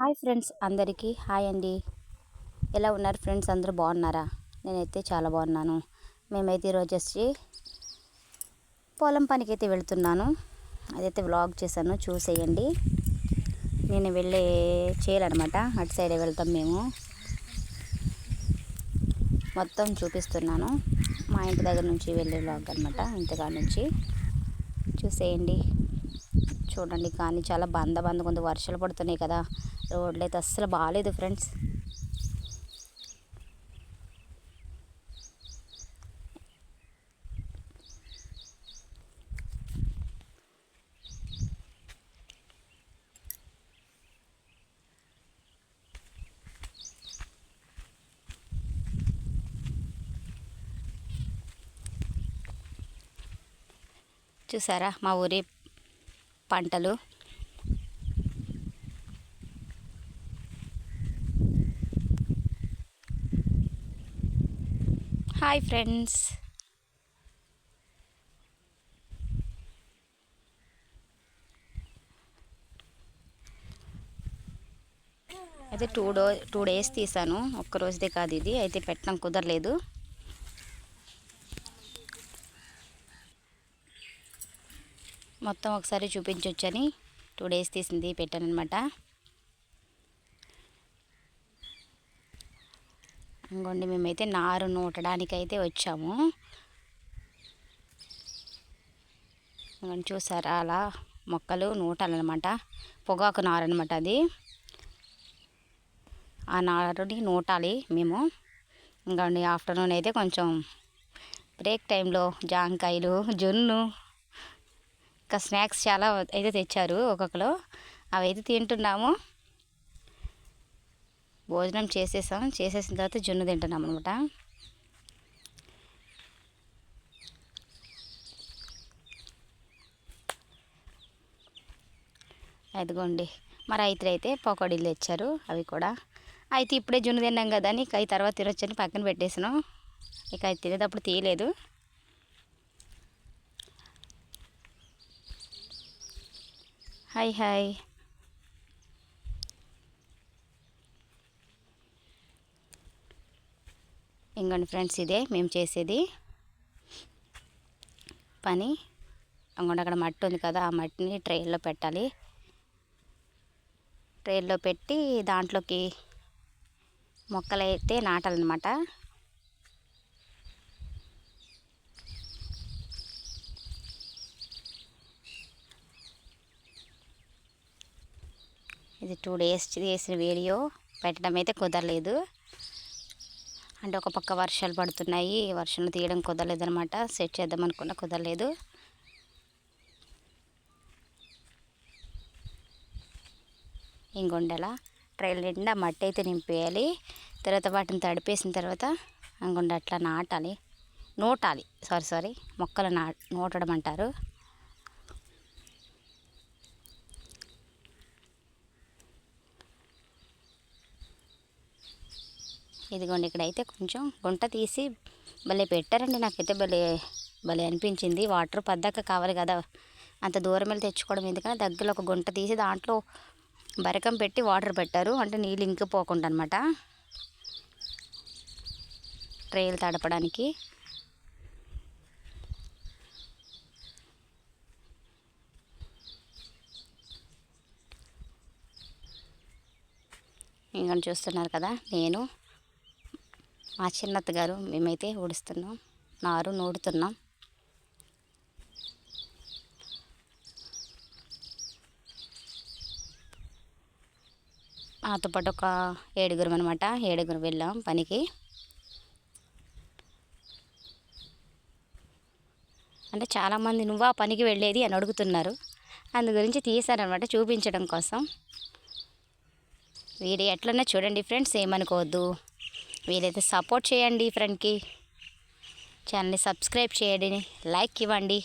Hi friends అందరికీ. Hi అండి. ఎలా ఉన్నారు ఫ్రెండ్స్? అందరూ బాగున్నారా? నేనైతే చాలా బాగున్నాను. మేమైతే ఈరోజు వచ్చి పొలం పనికి అయితే వెళ్తున్నాను. అదైతే వ్లాగ్ చేశాను. చూసేయండి. నేను వెళ్ళే చేయాలన్నమాట. అటు సైడే వెళ్తాం మేము. మొత్తం చూపిస్తున్నాను. మా ఇంటి దగ్గర నుంచి వెళ్ళే వ్లాగ్ అనమాట ఇంతకాడ నుంచి. చూసేయండి. చూడండి కానీ చాలా బంద బంద కొంత వర్షాలు పడుతున్నాయి కదా. రోడ్లు అయితే అస్సలు బాగాలేదు ఫ్రెండ్స్. చూసారా మా ఊరి పంటలు? హాయ్ ఫ్రెండ్స్ అయితే టూ డో టూ డేస్ తీసాను. ఒక్క రోజుదే కాదు ఇది. అయితే పెట్టడం కుదరలేదు. మొత్తం ఒకసారి చూపించవచ్చని టూ డేస్ తీసింది పెట్టాను ఇంకోండి మేమైతే నారు నూటడానికి అయితే వచ్చాము చూసారా అలా మొక్కలు నూటాలన్నమాట. పొగాకు నారు అనమాట అది. ఆ నారుని నూటాలి మేము. ఇంకోండి ఆఫ్టర్నూన్ అయితే కొంచెం బ్రేక్ టైంలో జాంకాయలు జొన్ను ఇంకా స్నాక్స్ చాలా అయితే తెచ్చారు ఒక్కొక్కరు. అవి అయితే తింటున్నాము. భోజనం చేసేసాం. చేసేసిన తర్వాత జున్ను తింటున్నాం అనమాట అదిగోండి మా రైతులు అయితే పకోడీలు తెచ్చారు. అవి కూడా. అయితే ఇప్పుడే జున్ను తిన్నాం కదా అని అవి తర్వాత తినొచ్చని పక్కన పెట్టేసాను. ఇక అది తినేటప్పుడు తీయలేదు. Hi hi. ఇంకోండి ఫ్రెండ్స్ ఇదే మేము చేసేది. పని. ఇంకోటి అక్కడ మట్టి ఉంది కదా ఆ మట్టిని ట్రైల్లో పెట్టాలి. ట్రైల్లో పెట్టి దాంట్లోకి మొక్కలైతే నాటాలన్నమాట. ఇది టూ డేస్ చేసిన వీడియో పెట్టడం అయితే కుదరలేదు. అంటే ఒక పక్క వర్షాలు పడుతున్నాయి. వర్షాలు తీయడం కుదరలేదనమాట సెట్ చేద్దాం అనుకున్నా కుదరలేదు. ఇంకొండలా ట్రైల్ నిండా మట్టి అయితే నింపేయాలి. తర్వాత వాటిని తడిపేసిన తర్వాత ఇంకొండ అట్లా నాటాలి. నూటాలి. సారీ సారీ మొక్కలు నా నూటడం అంటారు. ఇదిగోండి ఇక్కడైతే కొంచెం గుంట తీసి భలే పెట్టారండి. నాకైతే భలే భలే అనిపించింది. వాటర్ పద్దాక కావాలి కదా అంత దూరం వెళ్ళి తెచ్చుకోవడం. ఎందుకంటే దగ్గరలో ఒక గుంట తీసి దాంట్లో బరకం పెట్టి వాటర్ పెట్టారు. అంటే నీళ్ళు ఇంకిపోకుండా అనమాట ట్రేలు తడపడానికి. ఇంకా చూస్తున్నారు కదా నేను మా చిన్నత్త గారు మేమైతే ఊడుస్తున్నాం నారు నూడుతున్నాం. మాతో పాటు ఒక ఏడుగురం అనమాట ఏడుగురు వెళ్ళాం పనికి. అంటే చాలామంది నువ్వు ఆ పనికి వెళ్ళేది? అని అడుగుతున్నారు. అందు గురించి తీసారనమాట చూపించడం కోసం. వీడియో ఎట్లన్నా చూడండి ఫ్రెండ్స్ ఏమనుకోవద్దు. వీలైతే సపోర్ట్ చేయండి ఫ్రెండ్కి. ఛానల్ని సబ్స్క్రైబ్ చేయండి లైక్ ఇవ్వండి.